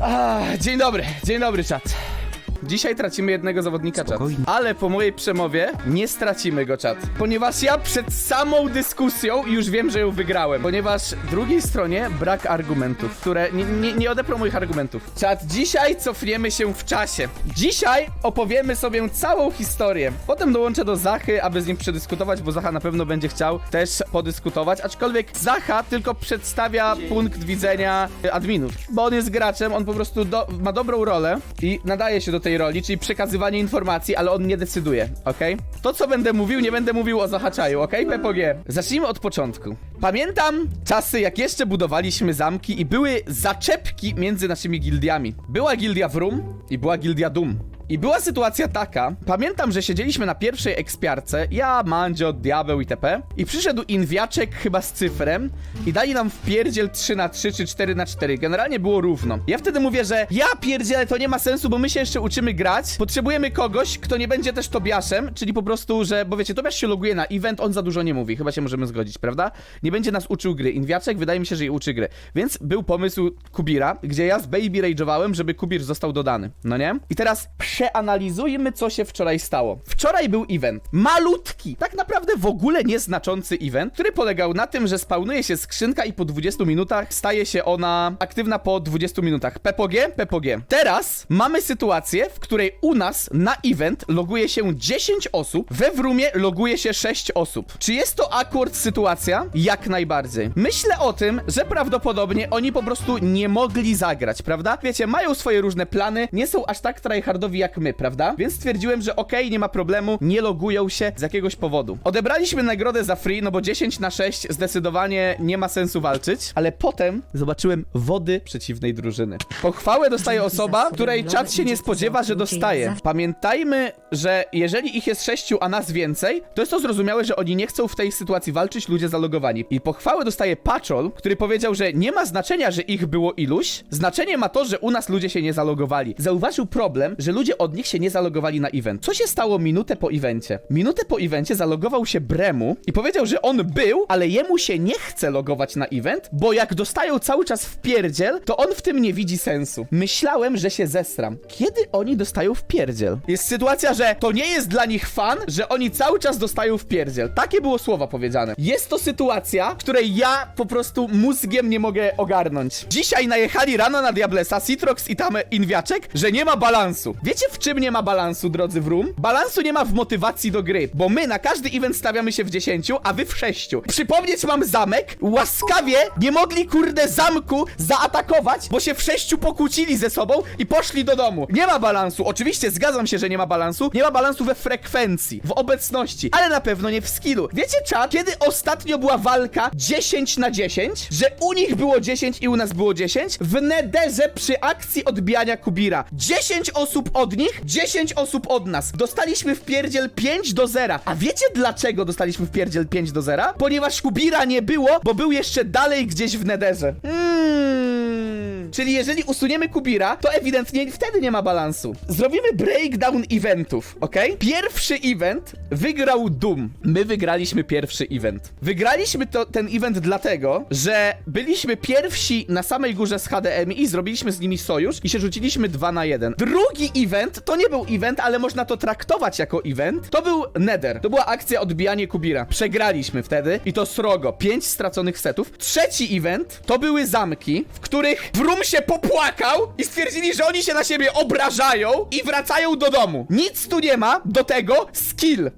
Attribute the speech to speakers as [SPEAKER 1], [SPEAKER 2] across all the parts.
[SPEAKER 1] Ah, dzień dobry, dzień dobry, czat. Dzisiaj tracimy jednego zawodnika, czat.
[SPEAKER 2] Spokojnie.
[SPEAKER 1] Ale po mojej przemowie nie stracimy go, czat. Ponieważ ja przed samą dyskusją już wiem, że ją wygrałem. Ponieważ drugiej stronie brak argumentów, które nie, nie, nie odeprą moich argumentów. Czat, dzisiaj cofniemy się w czasie. Dzisiaj opowiemy sobie całą historię. Potem dołączę do Zachy, aby z nim przedyskutować, bo Zacha na pewno będzie chciał też podyskutować. Aczkolwiek Zacha tylko przedstawia punkt widzenia adminów. Bo on jest graczem, on po prostu do, ma dobrą rolę i nadaje się do tej roli, czyli przekazywanie informacji, ale on nie decyduje, okej? To, co będę mówił, nie będę mówił o zahaczaju, okej? PPG. Zacznijmy od początku. Pamiętam czasy, jak jeszcze budowaliśmy zamki i były zaczepki między naszymi gildiami. Była gildia Wrum i była gildia Dum. I była sytuacja taka, pamiętam, że siedzieliśmy na pierwszej ekspiarce, ja, Mandzio, Diabeł itp. I przyszedł Inwiaczek chyba z cyfrem i dali nam wpierdziel 3 na 3 czy 4 na 4 Generalnie było równo. Ja wtedy mówię, że ja pierdzielę, to nie ma sensu, bo my się jeszcze uczymy grać. Potrzebujemy kogoś, kto nie będzie też Tobiaszem, czyli po prostu, że, bo wiecie, Tobiasz się loguje na event, on za dużo nie mówi, chyba się możemy zgodzić, prawda? Nie będzie nas uczył gry. Inwiaczek wydaje mi się, że jej uczy gry. Więc był pomysł Kubira, gdzie ja z Baby rage'owałem, żeby Kubir został dodany, no nie? I teraz przeanalizujmy, co się wczoraj stało. Wczoraj był event. Malutki, tak naprawdę w ogóle nieznaczący event, który polegał na tym, że spawnuje się skrzynka i po 20 minutach staje się ona aktywna po 20 minutach. PPG, PPG. Teraz mamy sytuację, w której u nas na event loguje się 10 osób, we Wrumie loguje się 6 osób. Czy jest to akurat sytuacja? Jak najbardziej. Myślę o tym, że prawdopodobnie oni po prostu nie mogli zagrać, prawda? Wiecie, mają swoje różne plany, nie są aż tak tryhardowi jak my, prawda? Więc stwierdziłem, że okej, nie ma problemu, nie logują się z jakiegoś powodu. Odebraliśmy nagrodę za free, no bo 10 na 6 zdecydowanie nie ma sensu walczyć, ale potem zobaczyłem wody przeciwnej drużyny. Pochwałę dostaje osoba, której czat się nie spodziewa, że dostaje. Pamiętajmy, że jeżeli ich jest sześciu, a nas więcej, to jest to zrozumiałe, że oni nie chcą w tej sytuacji walczyć ludzie zalogowani. I pochwałę dostaje Paczol, który powiedział, że nie ma znaczenia, że ich było iluś, znaczenie ma to, że u nas ludzie się nie zalogowali. Zauważył problem, że ludzie od nich się nie zalogowali na event. Co się stało minutę po evencie? Minutę po evencie zalogował się Bremu i powiedział, że on był, ale jemu się nie chce logować na event, bo jak dostają cały czas w pierdziel, to on w tym nie widzi sensu. Myślałem, że się zesram. Kiedy oni dostają w pierdziel? Jest sytuacja, że to nie jest dla nich fan, że oni cały czas dostają w pierdziel. Takie było słowa powiedziane. Jest to sytuacja, której ja po prostu mózgiem nie mogę ogarnąć. Dzisiaj najechali rano na Diablesa Citrox i tam Inwiaczek, że nie ma balansu. Wiecie w czym nie ma balansu, drodzy Wrum? Balansu nie ma w motywacji do gry, bo my na każdy event stawiamy się w 10, a wy w 6. Przypomnieć mam zamek, łaskawie nie mogli kurde zamku zaatakować, bo się w 6 pokłócili ze sobą i poszli do domu. Nie ma balansu. Oczywiście zgadzam się, że nie ma balansu. Nie ma balansu we frekwencji, w obecności, ale na pewno nie w skillu. Wiecie czat, kiedy ostatnio była walka 10 na 10, że u nich było 10 i u nas było 10? W Nederze przy akcji odbijania Kubira. 10 osób od nich, 10 osób od nas. Dostaliśmy w pierdziel 5 do 0. A wiecie dlaczego dostaliśmy w pierdziel 5 do 0? Ponieważ Kubira nie było, bo był jeszcze dalej gdzieś w Nederze. Hmm. Czyli jeżeli usuniemy Kubira, to ewidentnie wtedy nie ma balansu. Zrobimy breakdown eventów, ok? Pierwszy event wygrał Doom. My wygraliśmy pierwszy event. Wygraliśmy to, ten event dlatego, że byliśmy pierwsi na samej górze z HDMI i zrobiliśmy z nimi sojusz i się rzuciliśmy 2 na 1. Drugi event to nie był event, ale można to traktować jako event. To był Nether. To była akcja odbijanie Kubira. Przegraliśmy wtedy i to srogo. 5 straconych setów. Trzeci event to były zamki, w których Się popłakał i stwierdzili, że oni się na siebie obrażają i wracają do domu. Nic tu nie ma do tego skill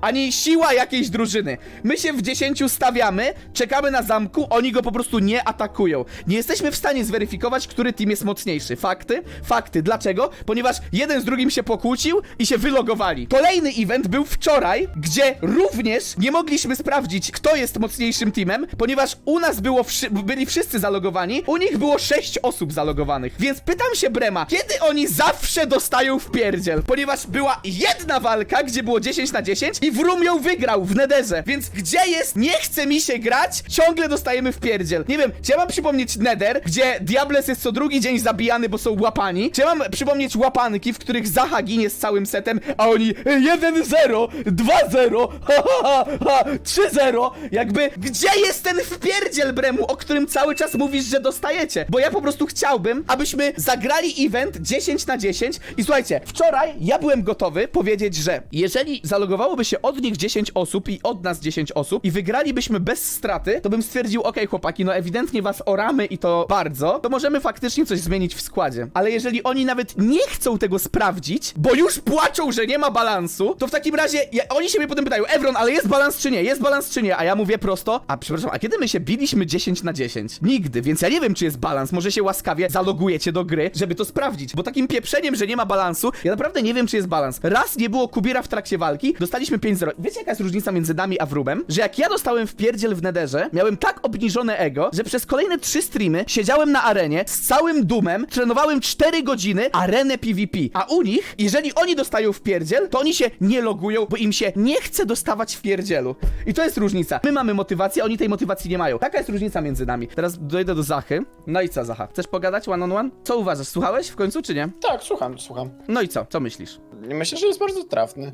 [SPEAKER 1] ani siła jakiejś drużyny. My się w 10 stawiamy, czekamy na zamku, oni go po prostu nie atakują. Nie jesteśmy w stanie zweryfikować, który team jest mocniejszy. Fakty? Fakty. Dlaczego? Ponieważ jeden z drugim się pokłócił i się wylogowali. Kolejny event był wczoraj, gdzie również nie mogliśmy sprawdzić, kto jest mocniejszym teamem, ponieważ u nas było wszy byli wszyscy zalogowani, u nich było 6 osób zalogowanych. Więc pytam się Brema, kiedy oni zawsze dostają w pierdziel? Ponieważ była jedna walka, gdzie było 10 na 10 i i Wrum ją wygrał w Nederze. Więc gdzie jest? Nie chce mi się grać, ciągle dostajemy w pierdziel. Nie wiem, czy ja mam przypomnieć Nether, gdzie Diables jest co drugi dzień zabijany, bo są łapani? Czy ja mam przypomnieć łapanki, w których Zaha ginie z całym setem, a oni e, 1-0, 2-0, ha, ha, ha, ha, 3-0? Jakby, gdzie jest ten wpierdziel, Bremu, o którym cały czas mówisz, że dostajecie? Bo ja po prostu chciałbym, abyśmy zagrali event 10 na 10 i słuchajcie, wczoraj ja byłem gotowy powiedzieć, że jeżeli zalogowałoby się od nich 10 osób i od nas 10 osób i wygralibyśmy bez straty, to bym stwierdził, okej chłopaki, no ewidentnie was oramy i to bardzo, to możemy faktycznie coś zmienić w składzie. Ale jeżeli oni nawet nie chcą tego sprawdzić, bo już płaczą, że nie ma balansu, to w takim razie ja, oni się mnie potem pytają, Evron, ale jest balans czy nie? Jest balans czy nie? A ja mówię prosto, a przepraszam, a kiedy my się biliśmy 10 na 10? Nigdy, więc ja nie wiem, czy jest balans. Może się łaskawie zalogujecie do gry, żeby to sprawdzić, bo takim pieprzeniem, że nie ma balansu, ja naprawdę nie wiem, czy jest balans. Raz nie było Kubira w trakcie walki, dostaliśmy 5-0. Wiecie, jaka jest różnica między nami a Wrubem? Że jak ja dostałem w pierdziel w Nederze, miałem tak obniżone ego, że przez kolejne 3 streamy siedziałem na arenie z całym dumem, trenowałem 4 godziny arenę PvP. A u nich, jeżeli oni dostają w pierdziel, to oni się nie logują, bo im się nie chce dostawać w pierdzielu. I to jest różnica. My mamy motywację, oni tej motywacji nie mają. Taka jest różnica między nami. Teraz dojdę do Zachy. No i co, Zacha? Chcesz pogadać one on one? Co uważasz? Słuchałeś w końcu, czy nie?
[SPEAKER 2] Tak, słucham, słucham.
[SPEAKER 1] No i co? Co myślisz?
[SPEAKER 2] Myślę, że jest bardzo trafny.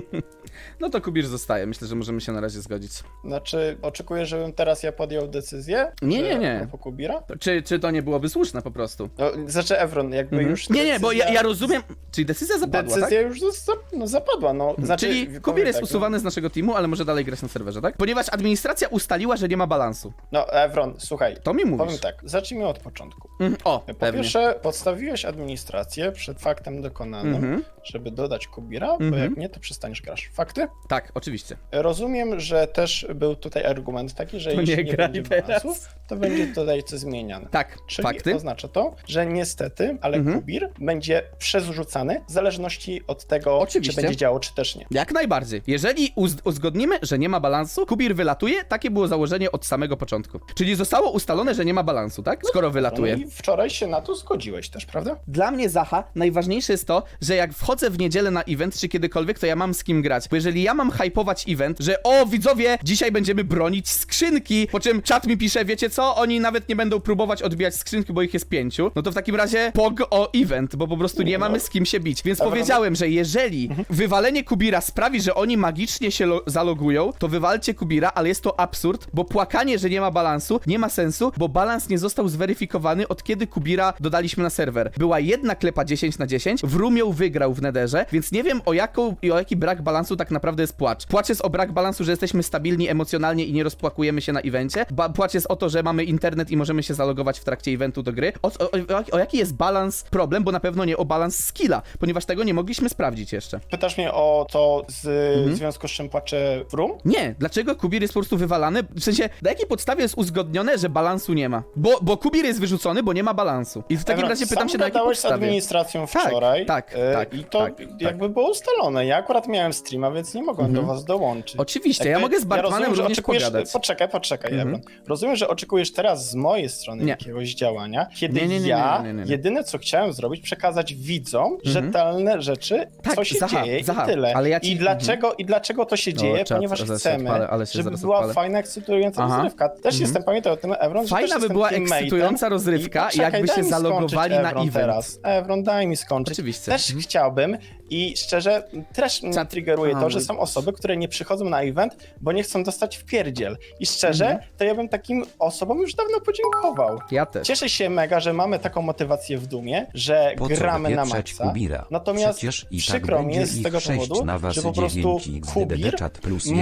[SPEAKER 1] No to Kubir zostaje. Myślę, że możemy się na razie zgodzić.
[SPEAKER 2] Znaczy, oczekuję, żebym teraz ja podjął decyzję?
[SPEAKER 1] Nie, nie, nie.
[SPEAKER 2] propos Kubira?
[SPEAKER 1] Czy, czy to nie byłoby słuszne po prostu?
[SPEAKER 2] No, znaczy, Evron, jakby
[SPEAKER 1] Mhm.
[SPEAKER 2] już.
[SPEAKER 1] Nie, nie, bo ja,
[SPEAKER 2] decyzja-
[SPEAKER 1] ja rozumiem. Czyli decyzja zapadła,
[SPEAKER 2] Decyzja
[SPEAKER 1] tak?
[SPEAKER 2] już za, no, zapadła, no. Znaczy,
[SPEAKER 1] Czyli
[SPEAKER 2] powiem
[SPEAKER 1] Kubir jest
[SPEAKER 2] tak,
[SPEAKER 1] usuwany z naszego teamu, ale może dalej grać na serwerze, tak? Ponieważ administracja ustaliła, że nie ma balansu.
[SPEAKER 2] No, no Evron, słuchaj.
[SPEAKER 1] To mi mówisz.
[SPEAKER 2] Powiem tak, zacznijmy od początku.
[SPEAKER 1] Mhm. O,
[SPEAKER 2] Po
[SPEAKER 1] pewnie.
[SPEAKER 2] pierwsze, podstawiłeś administrację przed faktem dokonanym,
[SPEAKER 1] Mhm.
[SPEAKER 2] żeby dodać Kubira, bo
[SPEAKER 1] Mhm.
[SPEAKER 2] jak nie, to przestaniesz grać. Fakty?
[SPEAKER 1] Tak, oczywiście.
[SPEAKER 2] Rozumiem, że też był tutaj argument taki, że
[SPEAKER 1] To
[SPEAKER 2] jeśli
[SPEAKER 1] nie
[SPEAKER 2] nie, będzie balansu, to będzie tutaj coś zmieniane.
[SPEAKER 1] Tak,
[SPEAKER 2] Czyli
[SPEAKER 1] fakty.
[SPEAKER 2] oznacza to, że niestety, ale
[SPEAKER 1] Mhm.
[SPEAKER 2] Kubir będzie przerzucany w zależności od tego,
[SPEAKER 1] Oczywiście.
[SPEAKER 2] czy będzie działo, czy też nie.
[SPEAKER 1] Jak najbardziej. Jeżeli uz- uzgodnimy, że nie ma balansu, Kubir wylatuje, takie było założenie od samego początku. Czyli zostało ustalone, że nie ma balansu, tak? Skoro wylatuje.
[SPEAKER 2] No i wczoraj się na to zgodziłeś też, prawda?
[SPEAKER 1] Dla mnie, Zacha, najważniejsze jest to, że jak wchodzę w niedzielę na event, czy kiedykolwiek, to ja mam z kim grać. Bo jeżeli ja mam hypować event, że o, widzowie, dzisiaj będziemy bronić skrzynki, po czym czat mi pisze, wiecie co, oni nawet nie będą próbować odbijać skrzynki, bo ich jest pięciu, no to w takim razie pog o event, bo po prostu nie mamy z kim się bić. Więc
[SPEAKER 2] Dobra,
[SPEAKER 1] powiedziałem, że jeżeli wywalenie Kubira sprawi, że oni magicznie się lo- zalogują, to wywalcie Kubira, ale jest to absurd, bo płakanie, że nie ma balansu, nie ma sensu, bo balans nie został zweryfikowany od kiedy Kubira dodaliśmy na serwer. Była jedna klepa 10 na 10, Wrumią wygrał w Nederze, więc nie wiem o, jaką, i o jaki brak balansu tak naprawdę jest płacz. Płacz jest o brak balansu, że jesteśmy stabilni emocjonalnie i nie rozpłakujemy się na evencie. Ba płacz jest o to, że mamy internet i możemy się zalogować w trakcie eventu do gry. O, o, o, o jaki jest balans problem, bo na pewno nie o balans skilla, ponieważ tego nie mogliśmy sprawdzić jeszcze.
[SPEAKER 2] Pytasz mnie o to, z,
[SPEAKER 1] Mhm.
[SPEAKER 2] w związku z czym płacze Wrum?
[SPEAKER 1] Nie, dlaczego Kubir jest po prostu wywalany? W sensie, na jakiej podstawie jest uzgodnione, że balansu nie ma? Bo, bo Kubir jest wyrzucony, bo nie ma balansu. I w takim razie pytam się, na jakiej
[SPEAKER 2] gadałeś z
[SPEAKER 1] podstawie.
[SPEAKER 2] administracją
[SPEAKER 1] Tak,
[SPEAKER 2] wczoraj
[SPEAKER 1] tak,
[SPEAKER 2] e,
[SPEAKER 1] tak,
[SPEAKER 2] i to
[SPEAKER 1] tak, tak.
[SPEAKER 2] jakby było ustalone. Ja akurat miałem streama, więc nie mogłem do was dołączyć.
[SPEAKER 1] Oczywiście, ja mogę z Bartmanem
[SPEAKER 2] że
[SPEAKER 1] również
[SPEAKER 2] oczekujesz,
[SPEAKER 1] pogadać.
[SPEAKER 2] Poczekaj, poczekaj,
[SPEAKER 1] Mhm.
[SPEAKER 2] Rozumiem, że oczekujesz teraz z mojej strony
[SPEAKER 1] Nie.
[SPEAKER 2] jakiegoś działania, kiedy
[SPEAKER 1] Nie, nie, nie, nie,
[SPEAKER 2] ja
[SPEAKER 1] nie, nie, nie.
[SPEAKER 2] jedyne co chciałem zrobić, przekazać widzom rzetelne rzeczy,
[SPEAKER 1] Tak,
[SPEAKER 2] co się
[SPEAKER 1] Zaha,
[SPEAKER 2] dzieje
[SPEAKER 1] Zaha,
[SPEAKER 2] i tyle.
[SPEAKER 1] ale ja ci-
[SPEAKER 2] I, dlaczego, I dlaczego to się dzieje?
[SPEAKER 1] czad,
[SPEAKER 2] Ponieważ
[SPEAKER 1] zaraz się
[SPEAKER 2] chcemy,
[SPEAKER 1] odpalę, ale się
[SPEAKER 2] żeby
[SPEAKER 1] zaraz
[SPEAKER 2] była
[SPEAKER 1] odpalę.
[SPEAKER 2] fajna, ekscytująca
[SPEAKER 1] Aha.
[SPEAKER 2] rozrywka. Też jestem, pamiętaj o tym, Evron, że
[SPEAKER 1] Fajna
[SPEAKER 2] też
[SPEAKER 1] by
[SPEAKER 2] jestem
[SPEAKER 1] była
[SPEAKER 2] teammate'em.
[SPEAKER 1] ekscytująca rozrywka,
[SPEAKER 2] I poczekaj,
[SPEAKER 1] jakby
[SPEAKER 2] daj
[SPEAKER 1] się
[SPEAKER 2] mi
[SPEAKER 1] zalogowali na
[SPEAKER 2] Evron,
[SPEAKER 1] event.
[SPEAKER 2] Teraz. Evron, daj mi skończyć.
[SPEAKER 1] Oczywiście.
[SPEAKER 2] Też
[SPEAKER 1] Mhm.
[SPEAKER 2] chciałbym i szczerze też mnie triggeruje to, że są osoby, które nie przychodzą na event, bo nie chcą dostać w pierdziel. I szczerze,
[SPEAKER 1] Mhm.
[SPEAKER 2] to ja bym takim osobom już dawno podziękował.
[SPEAKER 1] Ja też.
[SPEAKER 2] Cieszę się mega, że mamy taką motywację w Dumie, że
[SPEAKER 3] Po
[SPEAKER 2] gramy na maksa.
[SPEAKER 3] Kubira?
[SPEAKER 2] Natomiast
[SPEAKER 3] Przecież i tak
[SPEAKER 2] przykro mi
[SPEAKER 3] będzie
[SPEAKER 2] jest z tego powodu,
[SPEAKER 3] was
[SPEAKER 2] że po prostu
[SPEAKER 3] 9 XDD
[SPEAKER 2] Kubir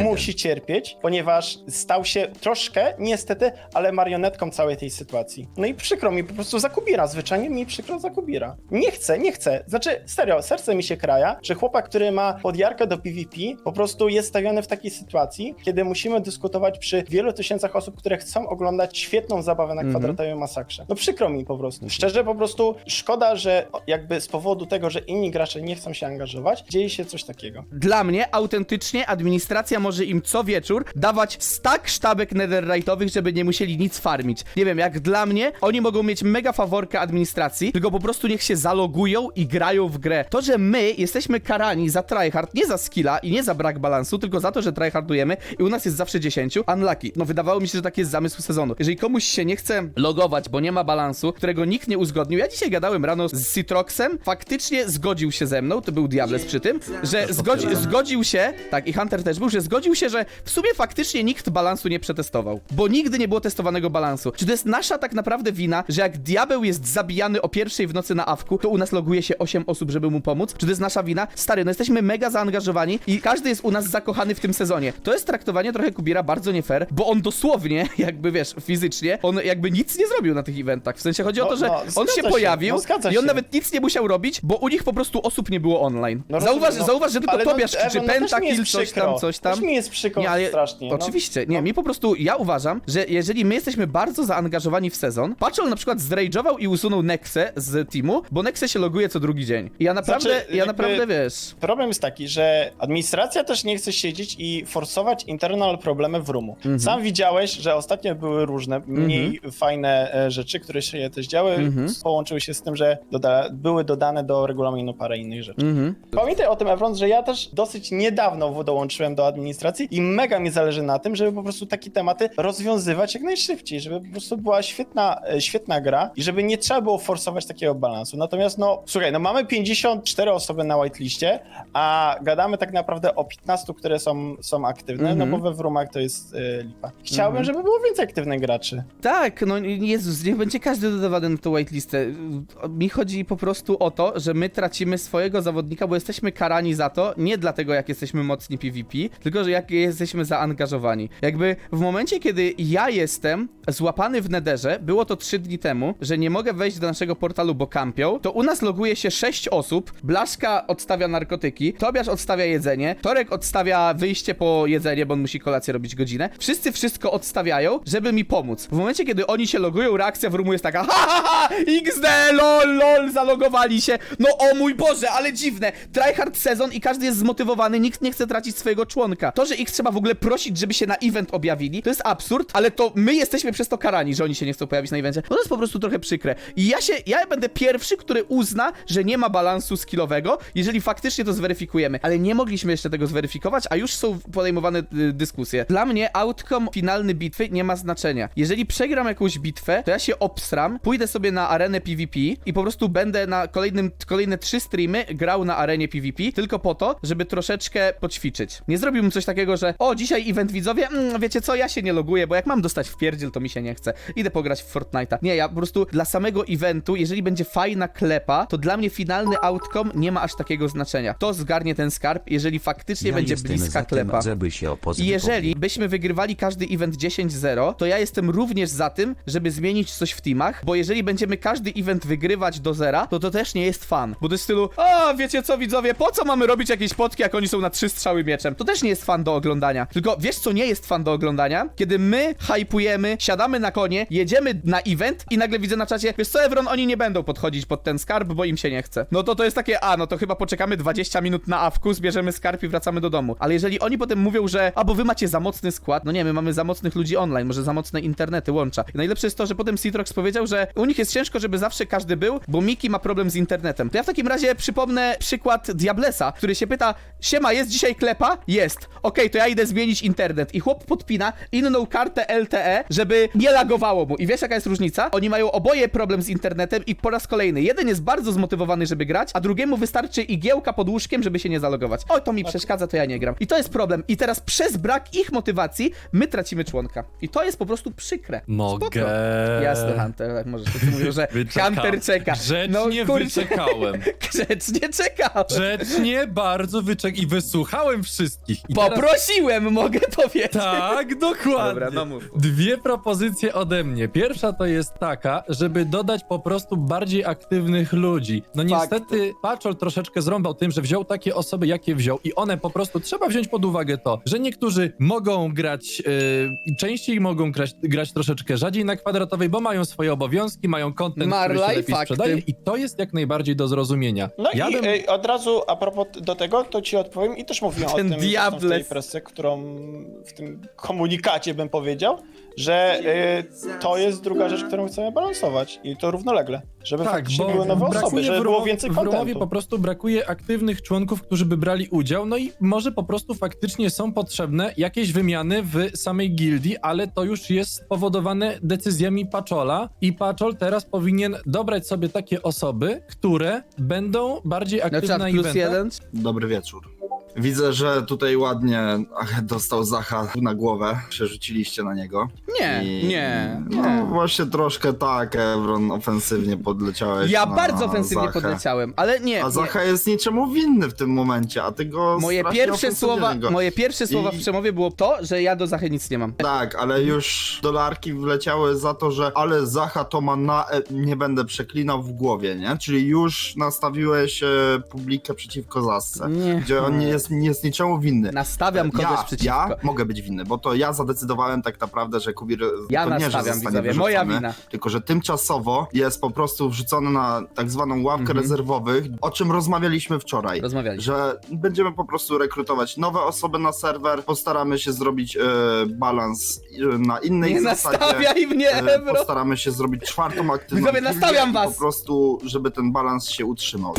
[SPEAKER 2] musi cierpieć, ponieważ stał się troszkę, niestety, ale marionetką całej tej sytuacji. No i przykro mi po prostu za Kubira, zwyczajnie mi przykro za Kubira. Nie chcę, nie chcę. Znaczy, serio, serce mi się kraja, że chłopak, który ma podjarkę do PvP, po prostu jest stawiany w takiej sytuacji, kiedy musimy dyskutować przy wielu tysiącach osób, które chcą oglądać świetną zabawę na
[SPEAKER 1] Mhm.
[SPEAKER 2] kwadratowej masakrze. No przykro mi po prostu. Szczerze po prostu szkoda, że jakby z powodu tego, że inni gracze nie chcą się angażować, dzieje się coś takiego.
[SPEAKER 1] Dla mnie autentycznie administracja może im co wieczór dawać stack sztabek netherite'owych, żeby nie musieli nic farmić. Nie wiem, jak dla mnie, oni mogą mieć mega faworkę administracji, tylko po prostu niech się zalogują i grają w grę. To, że my jesteśmy karani za tryhard, nie za skilla i nie za brak balansu, tylko za to, że tryhardujemy i u nas jest zawsze 10, unlucky. No wydawało mi się, że taki jest zamysł sezonu. Jeżeli komuś się nie chce logować, bo nie ma balansu, którego nikt nie uzgodnił, ja dzisiaj gadałem rano z Citroxem, faktycznie zgodził się ze mną, to był Diables przy tym, że zgodzi, zgodził się, tak i Hunter też był, że zgodził się, że w sumie faktycznie nikt balansu nie przetestował, bo nigdy nie było testowanego balansu. Czy to jest nasza tak naprawdę wina, że jak diabeł jest zabijany o pierwszej w nocy na awku, to u nas loguje się 8 osób, żeby mu pomóc? Czy to jest nasza wina? Stary, no jesteśmy mega zaangażowani i każdy jest u nas zakochany w tym sezonie. To jest traktowanie trochę Kubira bardzo nie fair, bo on dosłownie, jakby wiesz, fizycznie, on jakby nic nie zrobił na tych eventach. W sensie chodzi o
[SPEAKER 2] No,
[SPEAKER 1] to, że
[SPEAKER 2] no,
[SPEAKER 1] on
[SPEAKER 2] zgadza
[SPEAKER 1] się
[SPEAKER 2] się,
[SPEAKER 1] pojawił
[SPEAKER 2] no, zgadza
[SPEAKER 1] i on
[SPEAKER 2] się.
[SPEAKER 1] nawet nic nie musiał robić, bo u nich po prostu osób nie było online.
[SPEAKER 2] No
[SPEAKER 1] zauważ,
[SPEAKER 2] rozumiem, no.
[SPEAKER 1] zauważ, że tylko
[SPEAKER 2] Ale no,
[SPEAKER 1] Tobiasz krzyczy
[SPEAKER 2] Ewan, no też mi
[SPEAKER 1] pentakill,
[SPEAKER 2] jest
[SPEAKER 1] coś
[SPEAKER 2] przykro.
[SPEAKER 1] tam, coś tam.
[SPEAKER 2] Też mi jest przykro
[SPEAKER 1] Nie, ale
[SPEAKER 2] strasznie. no.
[SPEAKER 1] Oczywiście, nie, mi po prostu, ja uważam, że jeżeli my jesteśmy bardzo zaangażowani w sezon, Patrol na przykład zrage'ował i usunął Nexę z teamu, bo Nexe się loguje co drugi dzień. I ja naprawdę,
[SPEAKER 2] Znaczy,
[SPEAKER 1] ja
[SPEAKER 2] jakby-
[SPEAKER 1] naprawdę, wiesz...
[SPEAKER 2] Problem jest taki, że administracja też nie chce siedzieć i forsować internal problemy w roomu.
[SPEAKER 1] Mhm.
[SPEAKER 2] Sam widziałeś, że ostatnio były różne, mniej fajne e, rzeczy, które się też działy,
[SPEAKER 1] Mhm.
[SPEAKER 2] połączyły się z tym, że doda były dodane do regulaminu parę innych rzeczy.
[SPEAKER 1] Mhm.
[SPEAKER 2] Pamiętaj o tym, Evron, że ja też dosyć niedawno w- dołączyłem do administracji i mega mi zależy na tym, żeby po prostu takie tematy rozwiązywać jak najszybciej, żeby po prostu była świetna, e, świetna gra i żeby nie trzeba było forsować takiego balansu. Natomiast no, słuchaj, no mamy 54 osoby na whiteliście, a gadamy tak naprawdę o 15, które są, są aktywne,
[SPEAKER 1] Mhm.
[SPEAKER 2] no bo we wrumach to jest e, lipa. Chciałbym, żeby było więcej aktywnych graczy.
[SPEAKER 1] Tak, no Jezus, niech będzie każdy dodawany na tą whitelistę. Mi chodzi po prostu o to, że my tracimy swojego zawodnika, bo jesteśmy karani za to, nie dlatego jak jesteśmy mocni PvP, tylko że jak jesteśmy zaangażowani. Jakby w momencie, kiedy ja jestem złapany w nederze, było to 3 dni temu, że nie mogę wejść do naszego portalu, bo kampią, to u nas loguje się 6 osób, Blaszka odstawia narkotyki, Tobiasz odstawia jedzenie, Torek odstawia wyjście po jedzenie, bo on musi kolację robić godzinę. Wszyscy wszystko odstawiają, żeby mi pomóc. W momencie, kiedy oni się logują, reakcja w rumu jest taka ha ha ha, XD, lol, lol, zalogowali się. No o mój Boże, ale dziwne. Tryhard sezon i każdy jest zmotywowany, nikt nie chce tracić swojego członka. To, że ich trzeba w ogóle prosić, żeby się na event objawili, to jest absurd, ale to my jesteśmy przez to karani, że oni się nie chcą pojawić na evencie. No to jest po prostu trochę przykre. I ja się, ja będę pierwszy, który uzna, że nie ma balansu skillowego, jeżeli faktycznie to zweryfikujemy. Ale nie mogliśmy jeszcze tego zweryfikować, a już są podejmowane y, dyskusje. Dla mnie outcome finalny bitwy nie ma znaczenia. Jeżeli przegram jakąś bitwę, to ja się obsram, pójdę sobie na arenę PvP i po prostu będę na kolejnym, kolejne trzy streamy grał na arenie PvP, tylko po to, żeby troszeczkę poćwiczyć. Nie zrobiłbym coś takiego, że o, dzisiaj event widzowie, mm, wiecie co, ja się nie loguję, bo jak mam dostać w pierdziel, to mi się nie chce. Idę pograć w Fortnite'a. Nie, ja po prostu dla samego eventu, jeżeli będzie fajna klepa, to dla mnie finalny outcome nie ma aż takiego znaczenia. To zgarnie ten skarb, jeżeli faktycznie
[SPEAKER 3] ja
[SPEAKER 1] będzie bliska klepa.
[SPEAKER 3] Tym, opozycji
[SPEAKER 1] I jeżeli byśmy wygrywali każdy event 10-0, to ja jestem również za tym, żeby zmienić coś w teamach, bo jeżeli będziemy każdy event wygrywać do zera, to to też nie jest fan. Bo to jest w stylu, a wiecie co widzowie, po co mamy robić jakieś potki, jak oni są na trzy strzały mieczem? To też nie jest fan do oglądania. Tylko wiesz co nie jest fan do oglądania? Kiedy my hypujemy, siadamy na konie, jedziemy na event i nagle widzę na czacie, wiesz co Evron, oni nie będą podchodzić pod ten skarb, bo im się nie chce. No to to jest takie, a no to chyba poczekamy 20 minut na awku, zbierzemy skarb i wracamy do domu. Ale jeżeli oni potem mówią, że a bo wy macie za mocny skład, no nie, my mamy za mocnych ludzi online, może za mocne internety, łącza. I najlepsze jest to, że potem Citrox powiedział, że u nich jest ciężko, żeby zawsze każdy był, bo Miki ma problem z internetem. To ja w takim razie przypomnę przykład Diablesa, który się pyta, siema, jest dzisiaj klepa? Jest. Okej, to ja idę zmienić internet. I chłop podpina inną kartę LTE, żeby nie lagowało mu. I wiesz jaka jest różnica? Oni mają oboje problem z internetem i po raz kolejny, jeden jest bardzo zmotywowany, żeby grać, a drugiemu wystarczy igiełka pod łóżkiem, żeby się nie zalogować. O, to mi przeszkadza, to ja nie gram. I to jest problem. I teraz przez brak ich motywacji my tracimy członka. I to jest po prostu przykre.
[SPEAKER 4] Mogę.
[SPEAKER 1] Spoko. Jasne, Hunter, tak możesz. Wszyscy mówią, że
[SPEAKER 4] Wyczekałem.
[SPEAKER 1] Hunter czeka.
[SPEAKER 4] Grzecznie wyczekałem.
[SPEAKER 1] Grzecznie czekał.
[SPEAKER 4] Grzecznie bardzo wyczek i wysłuchałem wszystkich. I teraz-
[SPEAKER 1] Poprosiłem, mogę powiedzieć.
[SPEAKER 4] Tak, dokładnie.
[SPEAKER 1] Dobra, no mów.
[SPEAKER 4] Dwie propozycje ode mnie. Pierwsza to jest taka, żeby dodać po prostu bardziej aktywnych ludzi. No niestety Paczol troszeczkę zrąbał tym, że wziął takie osoby, jakie wziął i one po prostu, trzeba wziąć pod uwagę to, że niektórzy mogą grać yy, częściej, mogą grać, grać troszeczkę rzadziej na kwadratowej, bo mają swoje obowiązki, mają content, który
[SPEAKER 1] Marlaj,
[SPEAKER 4] się lepiej
[SPEAKER 1] fakty.
[SPEAKER 4] sprzedaje i to jest jak najbardziej do zrozumienia.
[SPEAKER 2] No
[SPEAKER 4] ja
[SPEAKER 2] i
[SPEAKER 4] bym...
[SPEAKER 2] e, od razu a propos do tego, to ci odpowiem i też mówiłem
[SPEAKER 1] Ten
[SPEAKER 2] o tym w tej presy, którą w tym komunikacie bym powiedział, że y, to jest druga rzecz, którą chcemy balansować i to równolegle, żeby
[SPEAKER 4] Tak,
[SPEAKER 2] faktycznie były nowe osoby, żeby było więcej
[SPEAKER 4] w Romowie
[SPEAKER 2] kontentu.
[SPEAKER 4] po prostu brakuje aktywnych członków, którzy by brali udział, no i może po prostu faktycznie są potrzebne jakieś wymiany w samej gildii, ale to już jest spowodowane decyzjami Paczola i Paczol teraz powinien dobrać sobie takie osoby, które będą bardziej aktywne na
[SPEAKER 1] plus
[SPEAKER 4] eventach.
[SPEAKER 1] jeden.
[SPEAKER 3] Dobry wieczór. Widzę, że tutaj ładnie ach, dostał Zacha na głowę. Przerzuciliście na niego.
[SPEAKER 1] Nie,
[SPEAKER 3] I-
[SPEAKER 1] nie,
[SPEAKER 3] No
[SPEAKER 1] nie.
[SPEAKER 3] właśnie troszkę tak, Evron, ofensywnie podleciałeś
[SPEAKER 1] Ja
[SPEAKER 3] na
[SPEAKER 1] bardzo ofensywnie
[SPEAKER 3] Zachę.
[SPEAKER 1] podleciałem, ale nie.
[SPEAKER 3] A
[SPEAKER 1] nie.
[SPEAKER 3] Zacha jest niczemu winny w tym momencie, a ty go
[SPEAKER 1] Moje
[SPEAKER 3] strasznie
[SPEAKER 1] pierwsze
[SPEAKER 3] ofensywnie
[SPEAKER 1] słowa,
[SPEAKER 3] go.
[SPEAKER 1] moje pierwsze słowa w
[SPEAKER 3] I-
[SPEAKER 1] przemowie było to, że ja do Zachy nic nie mam.
[SPEAKER 3] Tak, ale już dolarki wleciały za to, że ale Zacha to ma na... E, nie będę przeklinał w głowie, nie? Czyli już nastawiłeś e, publikę przeciwko Zasce.
[SPEAKER 1] Nie.
[SPEAKER 3] Gdzie on nie jest, nie jest niczemu winny.
[SPEAKER 1] Nastawiam kogoś
[SPEAKER 3] ja,
[SPEAKER 1] przeciwko.
[SPEAKER 3] Ja mogę być winny, bo to ja zadecydowałem tak naprawdę, że Kubir
[SPEAKER 1] Ja
[SPEAKER 3] to nie, że
[SPEAKER 1] nastawiam,
[SPEAKER 3] zostanie
[SPEAKER 1] moja wina.
[SPEAKER 3] Tylko, że tymczasowo jest po prostu wrzucony na tak zwaną ławkę
[SPEAKER 1] Mhm.
[SPEAKER 3] rezerwowych, o czym rozmawialiśmy wczoraj.
[SPEAKER 1] Rozmawialiśmy.
[SPEAKER 3] Że będziemy po prostu rekrutować nowe osoby na serwer, postaramy się zrobić e, balans e, na innej
[SPEAKER 1] Nie
[SPEAKER 3] zasadzie.
[SPEAKER 1] nastawiaj mnie,
[SPEAKER 3] E,
[SPEAKER 1] bro.
[SPEAKER 3] postaramy się zrobić czwartą aktywną
[SPEAKER 1] Widzowie, nastawiam was.
[SPEAKER 3] Po prostu, żeby ten balans się utrzymał.